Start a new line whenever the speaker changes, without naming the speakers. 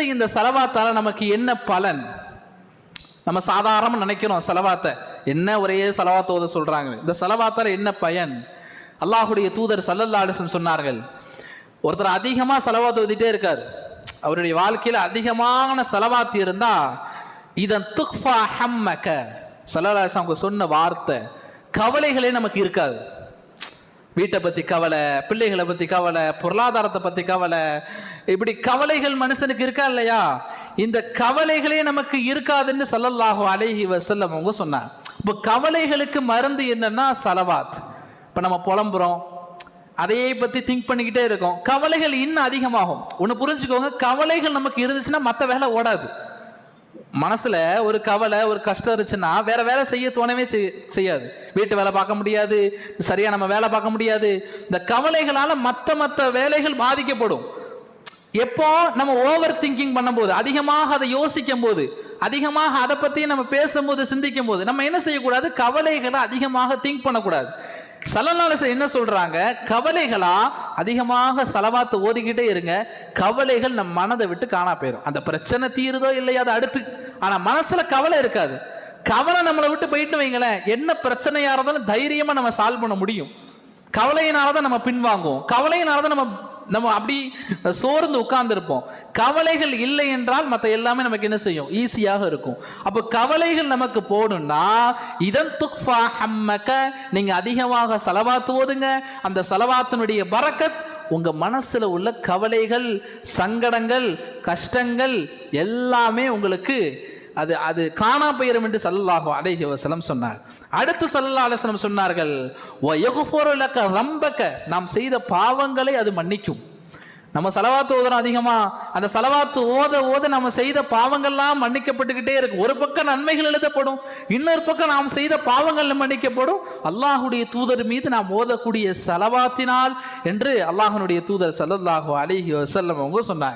அடுத்து இந்த செலவாத்தால நமக்கு என்ன பலன்? நம்ம சாதாரணமாக நினைக்கிறோம் செலவாத்தை. என்ன ஒரே செலவாத்தோத சொல்கிறாங்க சொல்றாங்க? இந்த செலவாத்தால என்ன பயன்? அல்லாஹுடைய தூதர் சல்லல்லா சொன்னார்கள் ஒருத்தர் அதிகமாக செலவாத்து ஓதிட்டே இருக்கார். அவருடைய வாழ்க்கையில் அதிகமான செலவாத்து இருந்தால் இதன் துக்ஃபா ஹம்மக்க சல்லல்லா அவங்க சொன்ன வார்த்தை கவலைகளே நமக்கு இருக்காது. வீட்டை பத்தி கவலை பிள்ளைகளை பத்தி கவலை பொருளாதாரத்தை பத்தி கவலை. இப்படி கவலைகள் மனுஷனுக்கு இருக்கா இல்லையா? இந்த கவலைகளே நமக்கு இருக்காதுன்னு சொல்லல்லாஹோ அழகி வசல்லம் அவங்க சொன்னாங்க. இப்போ கவலைகளுக்கு மருந்து என்னன்னா சலவாத் இப்போ நம்ம புலம்புறோம். அதையே பத்தி திங்க் பண்ணிக்கிட்டே இருக்கோம். கவலைகள் இன்னும் அதிகமாகும். ஒன்று புரிஞ்சுக்கோங்க கவலைகள் நமக்கு இருந்துச்சுன்னா மற்ற வேலை ஓடாது. மனசுல ஒரு கவலை ஒரு கஷ்டம் இருந்துச்சுன்னா வேற வேலை செய்ய தோணவே செய்யாது. வீட்டு வேலை பார்க்க முடியாது சரியா நம்ம வேலை பார்க்க முடியாது. இந்த கவலைகளால மற்ற மற்ற வேலைகள் பாதிக்கப்படும். எப்போ நம்ம ஓவர் திங்கிங் பண்ணும்போது அதிகமாக அதை யோசிக்கும் போது அதிகமாக அதை பத்தி நம்ம பேசும்போது சிந்திக்கும் போது நம்ம என்ன செய்யக்கூடாது? கவலைகளை அதிகமாக திங்க் பண்ணக்கூடாது. சலநாளச என்ன சொல்றாங்க? கவலைகளா அதிகமாக செலவாத்து ஓதிக்கிட்டே இருங்க. கவலைகள் நம்ம மனதை விட்டு காணா போயிடும் அந்த பிரச்சனை தீருதோ இல்லையா அது அடுத்து. ஆனா மனசுல கவலை இருக்காது. கவலை நம்மளை விட்டு போயிட்டு வைங்களேன். என்ன பிரச்சனையா இருந்தாலும் தைரியமா நம்ம சால்வ் பண்ண முடியும். கவலையினால தான் நம்ம பின்வாங்குவோம். கவலையினால தான் நம்ம நம்ம அப்படி சோர்ந்து உட்கார்ந்துருப்போம். கவலைகள் இல்லை என்றால் மற்ற எல்லாமே நமக்கு என்ன செய்யும்? ஈஸியாக இருக்கும். அப்போ கவலைகள் நமக்கு போகணும்னா இதன் துக்ஃபா ஹம்மக்க நீங்கள் அதிகமாக செலவாத்து ஓதுங்க. அந்த செலவாத்தினுடைய பறக்கத் உங்கள் மனசில் உள்ள கவலைகள் சங்கடங்கள் கஷ்டங்கள் எல்லாமே உங்களுக்கு அது அது காணா போயிடும் என்று சல்லல்லாஹு அலைஹி வசலம் சொன்னார். அடுத்து சல்லா அலைஹி சொன்னார்கள் ரம்பக்க நாம் செய்த பாவங்களை அது மன்னிக்கும். நம்ம செலவாத்து ஓதுறோம் அதிகமா அந்த செலவாத்து ஓத ஓத நம்ம செய்த பாவங்கள்லாம் மன்னிக்கப்பட்டுக்கிட்டே இருக்கும். ஒரு பக்கம் நன்மைகள் எழுதப்படும் இன்னொரு பக்கம் நாம் செய்த பாவங்கள் மன்னிக்கப்படும். அல்லாஹுடைய தூதர் மீது நாம் ஓதக்கூடிய செலவாத்தினால் என்று அல்லாஹனுடைய தூதர் ஸல்லல்லாஹு அலிஹி வசல்லம் அவங்க சொன்னாங்க.